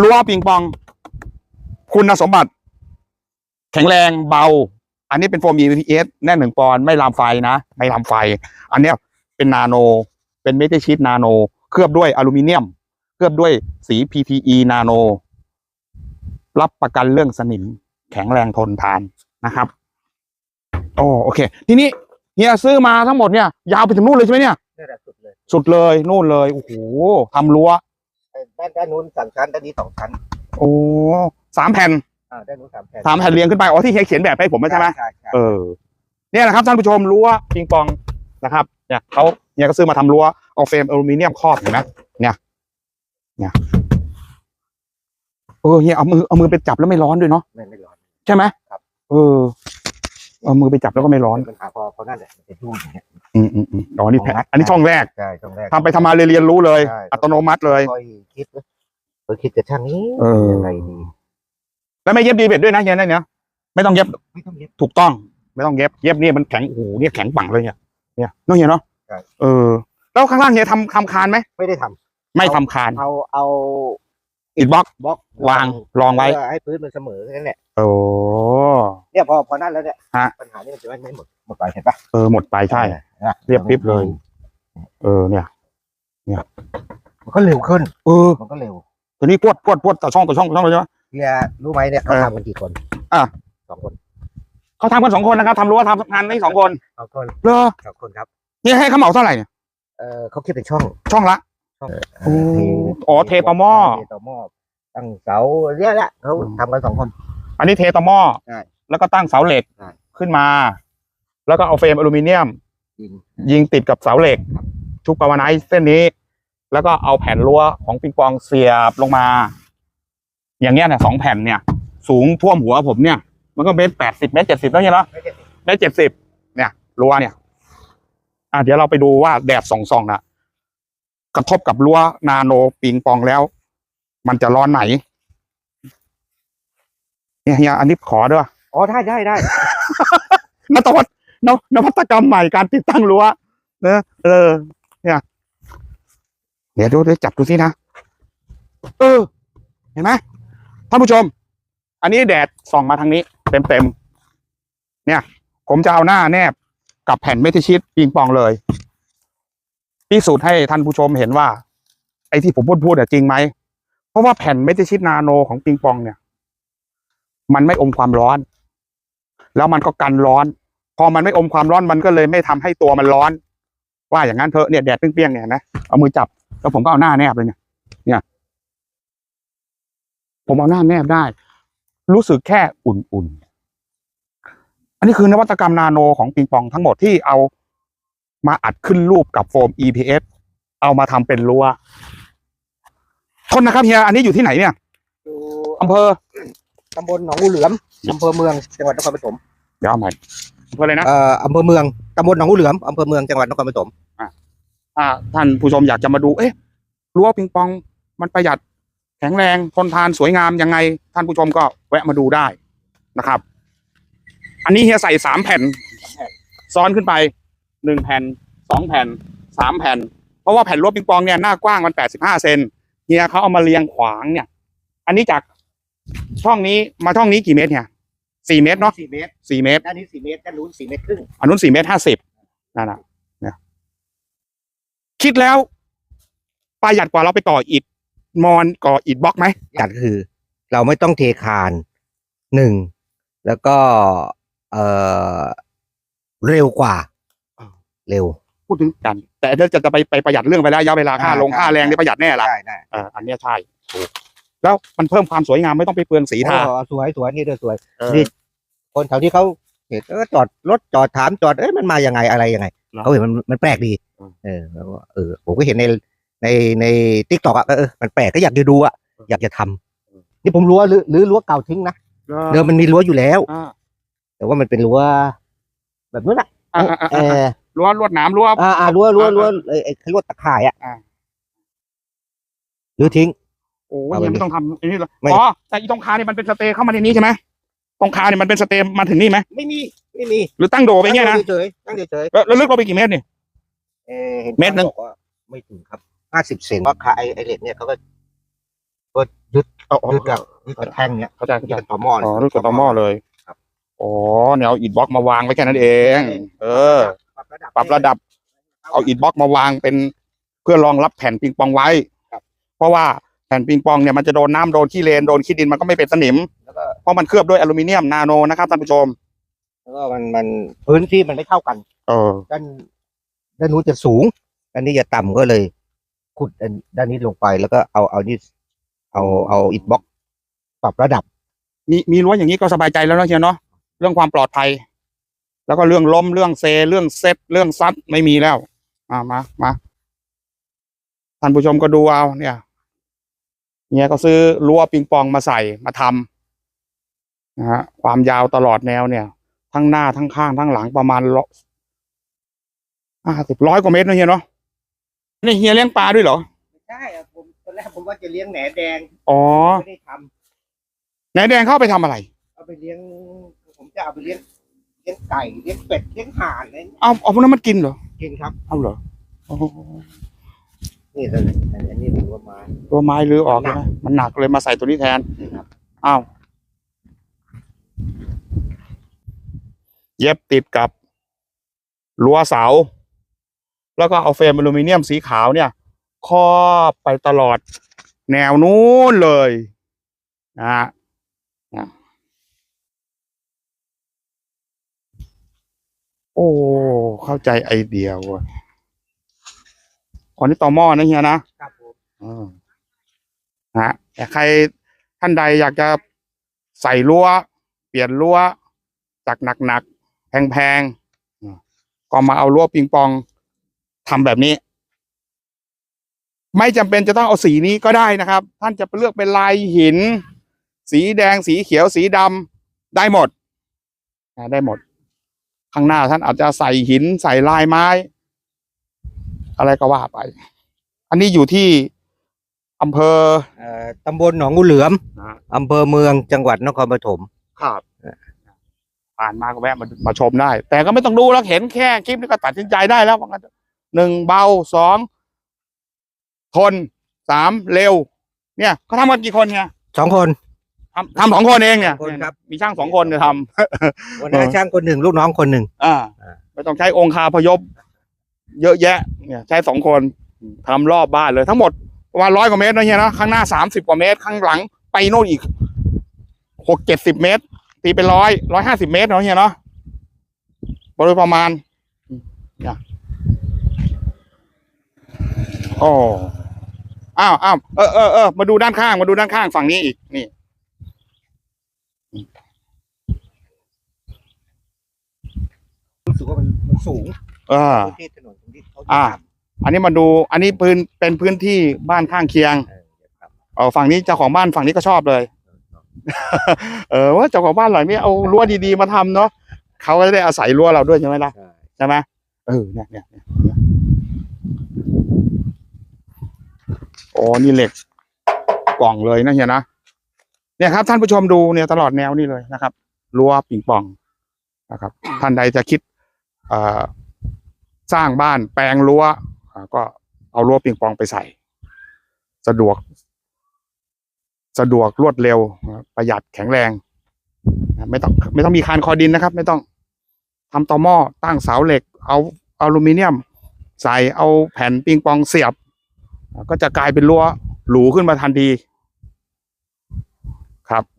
รั้วปิงปอง คุณสมบัติ แข็งแรงเบา อันนี้เป็นโฟม EPS แน่นหนึ่งปอนด์ไม่ลามไฟนะ ไม่ลามไฟ อันเนี้ยเป็นนาโน เป็นเมทัลชีตนาโน เคลือบด้วยอลูมิเนียม เคลือบด้วยสี PTE นาโน รับประกันเรื่องสนิม แข็งแรงทนทานนะครับโอ้โอเค ทีนี้เฮียซื้อมาทั้งหมดเนี่ย ยาวไปถึงนู่นเลยใช่ไหมเนี่ย นี่แหละสุดเลย สุดเลยนู่นเลย โอ้โหทำรั้ว ด้านด้านนู้นสามชั้นด้านนี้สองชั้นโอ้สามแผ่นอ่าด้านนู้นสามแผ่นสามแผ่นเรียงขึ้นไปอ๋อที่เฮียเขียนแบบให้ผมใช่ไหมใช่ใช่เออเนี่ยนะครับท่านผู้ชมรั้วปิงปองนะครับเนี่ยเขาเนี่ยก็ซื้อมาทำรั้วเอาเฟรมอลูมิเนียมครอบเห็นไหมเนี่ยเนี่ยเออเฮียเอามือเอามือไปจับแล้วไม่ร้อนด้วยเนาะไม่ไม่ร้อนใช่ไหมครับ เออเอามือไปจับแล้วก็ไม่ร้อนปัญหาพอพอนั่นแหละมันจะยุ่งอย่างเงี้ย อืมอืมอืมอ๋อนี่แผ่นของรัฐอันนี้ช่องแรกใช่ตรงแรก ทำไปทำมาเลยเรียนรู้เลย ใช่ อัตโนมัติเลย ค่อยคิดนะเออคิดกับช่างนี้เออ ยังไงดีแล้วไม่เย็บดีเบ็ดด้วยนะเฮียนั่นเนี่ยไม่ต้องเย็บไม่ต้องเย็บ ถูกต้อง ไม่ต้องเย็บเย็บเนี่ยมันแข็งโอ้โหเนี่ยแข็งปังเลยเนี่ยเนี่ยน้องเฮียเนาะใช่ เออ แล้วข้างล่างเฮียทำทำคานไหมไม่ได้ทำไม่ทำคานเอาเอาอิฐบล็อกบล็อกวางรองไว้เพื่อให้พื้นมันเสมอแค่นั้นแหละโอ้ เนี่ยพอพอนั่นแล้วเนี่ยฮะ ปัญหานี่มันจะไม่ไม่หมดหมดไปเห็นปะเออหมดไปใช่ นะเรียบปิ๊บเลย เออเนี่ย มันก็เร็วขึ้น เออ มันก็เร็วตัวนี้ปวดปวดปวดต่อช่องต่อช่องต่อช่องเลยใช่ไหมเฮียรู้ไหมเนี่ยเขาเออทำกันกี่คน อะสองคนเขาทำกันสองคนนะครับทำรั้วทำงานได้สองคนสองคนเลอสองคนครับเนี่ยให้เขาเหมาเท่าไหร่เนี่ยเออเขาคิดเป็นช่องช่องละช่องโอ้อ๋อเทต่อหม้อเทต่อหม้อตั้งเสาเรียกละเขาทำกันสองคน อันนี้เทต่อหม้อใช่แล้วก็ตั้งเสาเหล็กใช่ขึ้นมา แล้วก็เอาเฟรมอลูมิเนียมจริง ยิงติดกับเสาเหล็ก ชุบกาวาไนซ์เส้นนี้ แล้วก็เอาแผ่นรั้วของปิงปองเสียบลงมา อย่างเงี้ยเนี่ยสองแผ่นเนี่ย สูงท่วมหัวผมเนี่ย มันก็เมตรแปดสิบเมตรเจ็ดสิบแล้วใช่ไหมไม่ใช่เมตรเจ็ดสิบเนี่ยรั้วเนี่ยอะเดี๋ยวเราไปดูว่าแดดส่องๆนะกระทบกับรั้วนาโนปิงปองแล้ว มันจะร้อนไหนเนี่ยเฮียอันนี้ขอด้วยอ๋อได้ได้ได้นวัต นวนวัตกรรมใหม่การติดตั้งรั้วเนอะเออ เนี่ย เดี๋ยวดูดี๋ยจับดูสินะ เออ เห็นไหมท่านผู้ชม อันนี้แดดส่องมาทางนี้ เต็มเต็มๆเนี่ย ผมจะเอาหน้าแนบกับแผ่นเมทิชีตปิงปองเลยพิสูจน์ให้ท่านผู้ชมเห็นว่า ไอ้ที่ผมพูดพูดอะจริงไหม เพราะว่าแผ่นเมทิชีตนาโนของปิงปองเนี่ย มันไม่อมความร้อน แล้วมันก็กันร้อน พอมันไม่อมความร้อนมันก็เลยไม่ทำให้ตัวมันร้อน ว่าอย่างนั้นเถอะเนี่ยแดดเปรี้ยงๆเนี่ยเห็นะเอามือจับแล้วผมก็เอาหน้าแนบเลยเนี่ย เนี่ย ผมเอาหน้าแนบได้ รู้สึกแค่อุ่นๆอันนี้คือนวัตกรรมนาโนของปิงปองทั้งหมดที่เอามาอัดขึ้นรูปกับโฟม EPS เอามาทำเป็นรั้วทนนะครับเฮียอันนี้อยู่ที่ไหนเนี่ยอยู่อำเภอตำบลหนองงูเหลือมอำเภอเมืองจังหวัดนครปฐมเดี๋ยวเอาใหม่ อำเภออะไรนะเอ่ออำเภอเมืองตำบลหนองงูเหลือมอำเภอเมืองจังหวัดนครปฐมถ้าท่านผู้ชมอยากจะมาดู เอ๊ะรั้วปิงปองมันประหยัดแข็งแรงทนทานสวยงามยังไง ท่านผู้ชมก็แวะมาดูได้นะครับ อันนี้เฮียใส่สามแผ่น ซ้อนขึ้นไปหนึ่งแผ่นสองแผ่นสามแผ่น เพราะว่าแผ่นรั้วปิงปองเนี่ยหน้ากว้างมันแปดสิบห้าเซนเฮียเขาเอามาเรียงขวางเนี่ย อันนี้จากช่องนี้มาช่องนี้กี่เมตรเนี่ย สี่เมตรเนาะสี่เมตรสี่เมตร ด้านนี้สี่เมตรด้านนู้นสี่เมตรครึ่งอันนู้นสี่เมตรห้าสิบนั่นนะเนี่ยคิดแล้วประหยัดกว่าเราไปก่ออิฐมอนก่ออิฐบล็อกไหมจัดก็คือ เราไม่ต้องเทคานหนึ่งแล้วก็เอ่อเร็วกว่า เร็ว พูดถึงกัน แต่ถ้าจะจะไปไปประหยัดเรื่องไปแล้วระยะเวลาค่าอ่าลงใช่ค่าแรงนี่ประหยัดแน่ละได้ได้เอออันเนี้ยใช่ถูกแล้วมันเพิ่มความสวยงามไม่ต้องไปเปลืองสีทา โอ้สวยสวยนี่ด้วยสวยเออนี่ คนแถวที่เขาเห็นเออจอดรถจอดถามจอดเอ้ยมันมายังไงอะไรยังไงเหรอเขาเห็นมันมันแปลกดี อืม เออแล้วก็เออผมก็เห็นในในในทิกตอกอะก็เออมันแปลกก็อยากจะดูอะอยากจะทำนี่ผมรั้วหรือหรือรั้วเก่าทิ้งนะเดิมมันมีรั้วอยู่แล้ว อ่าแต่ว่ามันเป็นรั้วแบบนั้นอะอ่าอ่าอ่าเออรั้วลวดหนามรั้ว อ่าอ่ารั้วรั้วอ่ารั้วไอ้ไอ้เขาเรียกว่าตะข่ายอะอ่า หรือทิ้ง โอ้ยเอาไปยังไม่ต้องทำอันนี้เลยไม่ อ๋อแต่อีตรงคาเนี่ยมันเป็นสเตย์เข้ามาในนี้ใช่ไหม ตรงคาเนี่ยมันเป็นสเตย์มาถึงนี่ไหมไม่มีไม่มีหรือตั้งโดไปเงี้ยนะเฉยๆตั้งเฉยแล้วแล้วลึกลงไปกี่เมตรเนี่ย ๆเออเห็นเมตรหนึ่ง บอกว่าไม่ถึงครับห้าสิบเซนว่าขาไอ้ไอ้เหล็กเนี่ยเขาก็เอาเอายึดกับยึดกับแท่งเนี้ยเข้าใจยึเข้าดใจ กับต่อหม้ออ๋เนี่ยอรูปกับต่อหม้อเลยครับ อ๋อเนี่ยเอาอิฐบล็อกมาวางไว้แค่นั้นเอง เออ ปรับระดับ ปรับระดับ เอาอิฐบล็อกมาวางเป็นเพื่อรองรับแผ่นปิงปองไว้ ครับ เพราะว่าแผ่นปิงปองเนี่ยมันจะโดนน้ำโดนขี้เลนโดนขี้ดินมันก็ไม่เป็นสนิมแล้วก็ เพราะมันเคลือบด้วยอลูมิเนียมนาโนนะครับท่านผู้ชมแล้วก็มันมันพื้นที่มันไม่เท่ากันเออด้านด้านนู้นจะสูงด้านนี้จะต่ำก็เลย ขุดด้านด้านนี้ลงไปแล้วก็เอาเอานี่เอาเอาอิฐบล็อก ปรับระดับ มีมีรั้วอย่างนี้ก็สบายใจแล้วเนาะเฮียเนาะเรื่องความปลอดภัย แล้วก็เรื่องล้มเรื่องเซเรื่องเซ็ตเรื่องซัดไม่มีแล้วอ่ามามาท่านผู้ชมก็ดูเอาเนี่ยเนี่ยก็ซื้อรั้วปิงปองมาใส่มาทำ นะฮะความยาวตลอดแนวเนี่ย ทั้งหน้าทั้งข้างทั้งหลังประมาณร้อยห้าสิบร้อยกว่าเมตรนะเฮียเนาะนี่เฮียเลี้ยงปลาด้วยเหรอใช่ผมตอนแรกผมว่าจะเลี้ยงแหนแดงอ๋อไม่ได้ทำไหนแดงเข้าไปทำอะไร เอาไปเลี้ยง ผมจะเอาไปเลี้ยงเลี้ยงไก่เลี้ยงเป็ดเลี้ยงห่านอะไรเนี่ยเอาเอาพวกนั้นมันกินเหรอกินครับ เอาเหรอโอ้โหนี่ตอนนี้อันนี้ถือว่ามาตัวไม้รื้อออกใช่ไหมมันหนักเลยมาใส่ตัวนี้แทนนี่ครับ อ้าว เย็บติดกับรั้วเสา แล้วก็เอาเฟรมอลูมิเนียมสีขาวเนี่ยครอบไปตลอดแนวนู้นเลยนะฮะนะโอ้ เข้าใจไอเดียเว่ะอ๋อนี่ต่อหม้อนะเฮียนะครับผมอืมนะฮะแต่ใครท่านใดอยากจะใส่รั้ว เปลี่ยนรั้วจากหนักๆ แพงๆอืมก็มาเอารั้วปิงปองทำแบบนี้ ไม่จำเป็นจะต้องเอาสีนี้ก็ได้นะครับ ท่านจะไปเลือกเป็นลายหิน สีแดงสีเขียวสีดำได้หมดนะได้หมด ข้างหน้าท่านอาจจะใส่หินใส่ลายไม้ อะไรก็ว่าไป อันนี้อยู่ที่อำเภอเอ่อตำบลหนองงูเหลือมนะอำเภอเมืองจังหวัดนครปฐมครับ ผ่านมาก็แวะมามาชมได้ แต่ก็ไม่ต้องดูแล้วเห็นแค่คลิปนี้ก็ตัดสินใจได้แล้วว่างั้นเถอะหนึ่งเบาสองทนสามเร็ว เนี่ยเขาทำกันกี่คนเนี่ยสองคนทำทำสองคนเองเนี่ยสองคนครับ มีช่างสองคนจะทำหัวหน้าช่างคนหนึ่งลูกน้องคนหนึ่งอ่าอ่าไม่ต้องใช้องคาพยพ เยอะแยะ เนี่ย ใช้สองคนทำรอบบ้านเลย ทั้งหมดประมาณร้อยกว่าเมตรนะเฮียนะข้างหน้าสามสิบกว่าเมตร ข้างหลังไปโน่นอีกหกเจ็ดสิบเมตร ตีเป็นร้อยร้อยห้าสิบเมตรเนาะเฮียเนาะโดยประมาณเนี่ยโอ้อ้าวอ้าวเออเออเออมาดูด้านข้างมาดูด้านข้างฝั่งนี้อีกนี่รู้สึกว่ามันมันสูงเออพื้นที่ถนนตรงที่เขาอ่าทอันนี้มาดู อันนี้พื้นเป็นพื้นที่บ้านข้างเคียงำเออเดี๋ยวครับเออฝั่งนี้เจ้าของบ้านฝั่งนี้ก็ชอบเลย เออว่าเจ้าของบ้านหลังนี้เอารั้วดีๆมาทำเนาะเขาก็จะได้อาศัยรั้วเราด้วยใช่ไหมล่ะใช่ใช่ไหมเออเนี่ยเนี่ยเนี่ยเนี่ยโอ้นี่เหล็กกล่องเลยนะเฮียนะเนี่ยครับ ท่านผู้ชมดูเนี่ยตลอดแนวนี่เลยนะครับรั้วปิงปองนะครับ ท่านใดจะคิดเอ่อสร้างบ้านแปลงรั้วอ่าก็เอารั้วปิงปองไปใส่ สะดวก สะดวกรวดเร็ว ประหยัดแข็งแรงไม่ต้องไม่ต้องมีคานคอดินนะครับ ไม่ต้องทำต่อหม้อตั้งเสาเหล็ก เอาอลูมิเนียม ใส่เอาแผ่นปิงปองเสียบ ก็จะกลายเป็นรั้วหรูขึ้นมาทันทีครับ